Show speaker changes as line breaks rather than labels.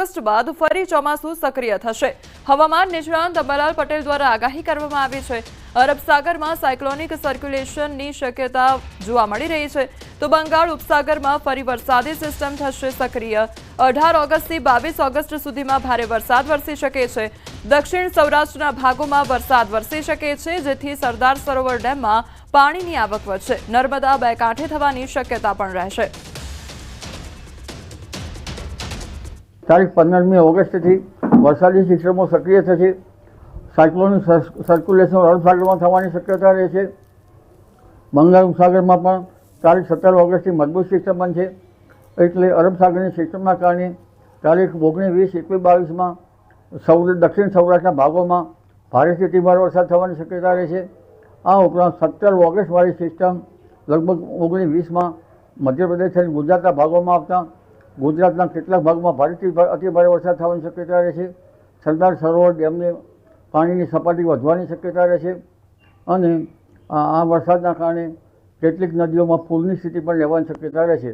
August બાદ ફરી ચોમાસું સક્રિય થશે. હવામાન નિષ્ણાંત અંબાલાલ પટેલ દ્વારા આગાહી કરવામાં આવી છે. અરબ સાગરમાં સાયક્લોનિક સર્ક્યુલેશનની શક્યતા જોવા મળી રહી છે. તો બંગાળ ઉપસાગરમાં ફરી વરસાદી સિસ્ટમ થશે સક્રિય. અઢાર ઓગસ્ટથી બાવીસ ઓગસ્ટ સુધીમાં ભારે વરસાદ વરસી શકે છે. દક્ષિણ સૌરાષ્ટ્રના ભાગોમાં વરસાદ વરસી શકે છે, જેથી સરદાર સરોવર ડેમમાં પાણીની આવક વધશે. નર્મદા બે કાંઠે થવાની શક્યતા પણ રહેશે.
તારીખ પંદરમી ઓગસ્ટથી વરસાદી સિસ્ટમો સક્રિય થશે. સાયક્લોનિક સર્ક્યુલેશન અરબસાગરમાં થવાની શક્યતા રહેશે. બંગાળ ઉપસાગરમાં પણ તારીખ સત્તર ઓગસ્ટથી મજબૂત સિસ્ટમ બનશે. એટલે અરબસાગરની સિસ્ટમના કારણે તારીખ ઓગણીસ, વીસ, એકવીસ, બાવીસમાં સૌ દક્ષિણ સૌરાષ્ટ્રના ભાગોમાં ભારેથી ધીમાર વરસાદ થવાની શક્યતા રહેશે. આ ઉપરાંત સત્તર ઓગસ્ટવાળી સિસ્ટમ લગભગ ઓગણીસ, વીસમાં મધ્યપ્રદેશ અને ગુજરાતના ભાગોમાં આવતા ગુજરાતના કેટલાક ભાગમાં ભારેથી અતિભારે અતિ ભારે વરસાદ થવાની શક્યતા રહેશે સરદાર સરોવર ડેમની પાણીની સપાટી વધવાની શક્યતા રહેશે અને આ વરસાદના કારણે કેટલીક નદીઓમાં પૂરની સ્થિતિ પણ રહેવાની શક્યતા રહેશે